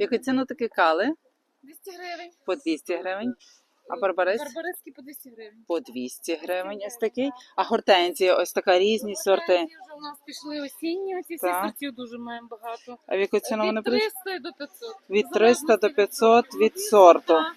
яку ціну такі кали? 200 гривень. По 200 гривень. А барбарис? Барбарицький по 200 гривень. По 200 гривень ось такий. А гортензія ось така різні сорти. Гортензії вже у нас пішли осінні, ці всі Так. сортів дуже маємо багато. А в яку ціну вони Від будуть? 300 до 500. Від 300 до 500 від сорту. Так,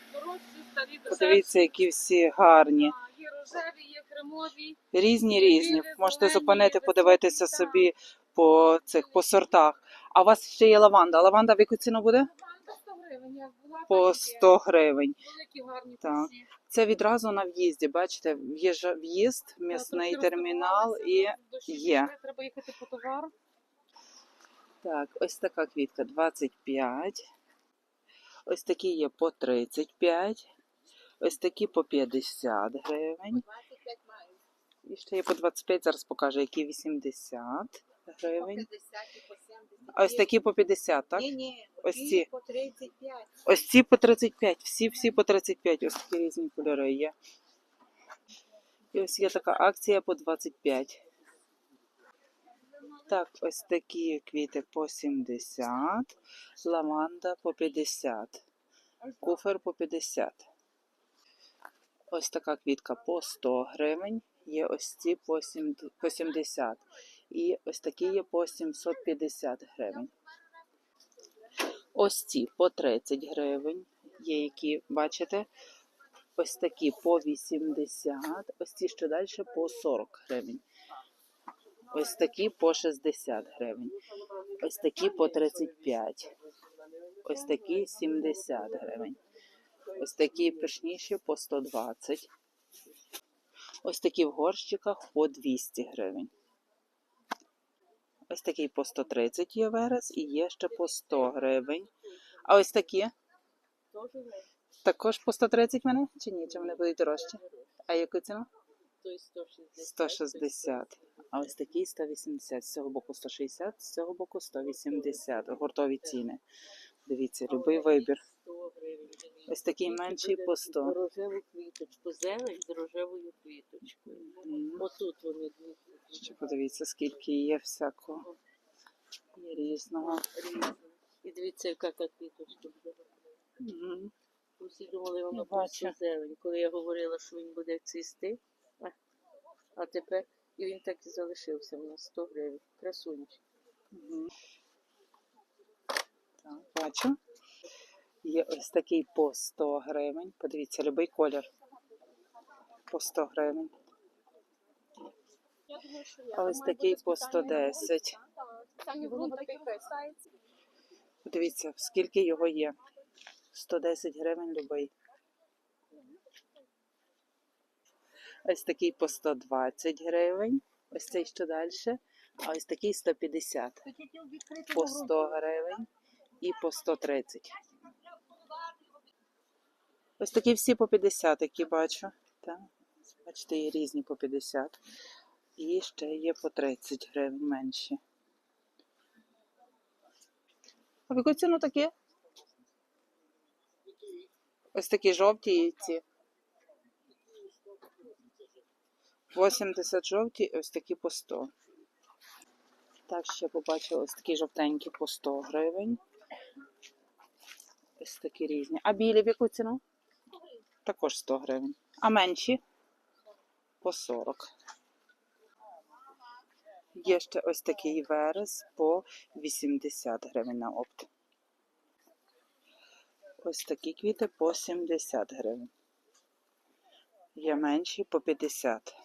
старі. Подивіться, які всі гарні. Є рожеві, є кремові. Різні різні. Можете зупинити, подивитися собі по цих по сортах. А у вас ще є лаванда. Лаванда в яку ціну буде? Лаванда 100 гривень, як була, По так і є. 100 гривень. Великі гарні Так. Це відразу на в'їзді. Бачите, в'їжджа- в'їзд, м'ясний термінал і є. Треба їхати по товар. Так, ось така квітка 25. Ось такі є по 35. Ось такі по 50 гривень. І ще є по 25, зараз покажу, які 80 гривень. А ось такі по 50, так? Ні, ні, Ось ці. по 35. Ось ці по 35, всі всі по 35, ось такі різні кольори є. І ось є така акція по 25. Так, ось такі квіти по 70, лаванда по 50, куфер по 50. Ось така квітка по 100 гривень, є ось ці по 70. І ось такі є по 750 гривень. Ось ці по 30 гривень. Є які, бачите, ось такі по 80, ось ці що далі по 40 гривень. Ось такі по 60 гривень. Ось такі по 35. Ось такі 70 гривень. Ось такі пишніші по 120. Ось такі в горщиках по 200 гривень. Ось такий по 130 є верес і є ще по 100 гривень. А ось такі також по 130 мене? Чи ні? Чи вони будуть дорожчі? А яку ціну? 160. А ось такий 180. З цього боку 160, з цього боку 180. Гуртові ціни. Дивіться, любий вибір. Ось такий менший по 100. Рожеву квіточку, зелень з рожевою квіточкою. Отут вони дві Ще подивіться, скільки є всякого. Є різного. І дивіться, яка та квіточка буде. Усі думали, воно просто зелень. Коли я говорила, що він буде цвісти, а, а тепер і він так і залишився у нас 100 гривень. Красунчик. Мгм. Так, бачу. Є ось такий по 100 гривень. Подивіться, любий колір. По 100 гривень. А ось такий по 110. Подивіться, скільки його є. 110 гривень любий. Ось такий по 120 гривень. Ось цей що далі. А ось такий 150. По 100 гривень і по 130. Ось такі всі по 50, які бачу. Так. Бачите, є різні по 50. І ще є по 30 гривень менші. А в яку ціну такі? Ось такі жовті і ці. 80 жовті, ось такі по 100. Так, ще побачила ось такі жовтенькі по 100 гривень. Ось такі різні. А білі в яку ціну? Також 100 гривень. А менші? По 40. Є ще ось такий верес по 80 гривень на опт. Ось такі квіти по 70 гривень. Є менші по 50.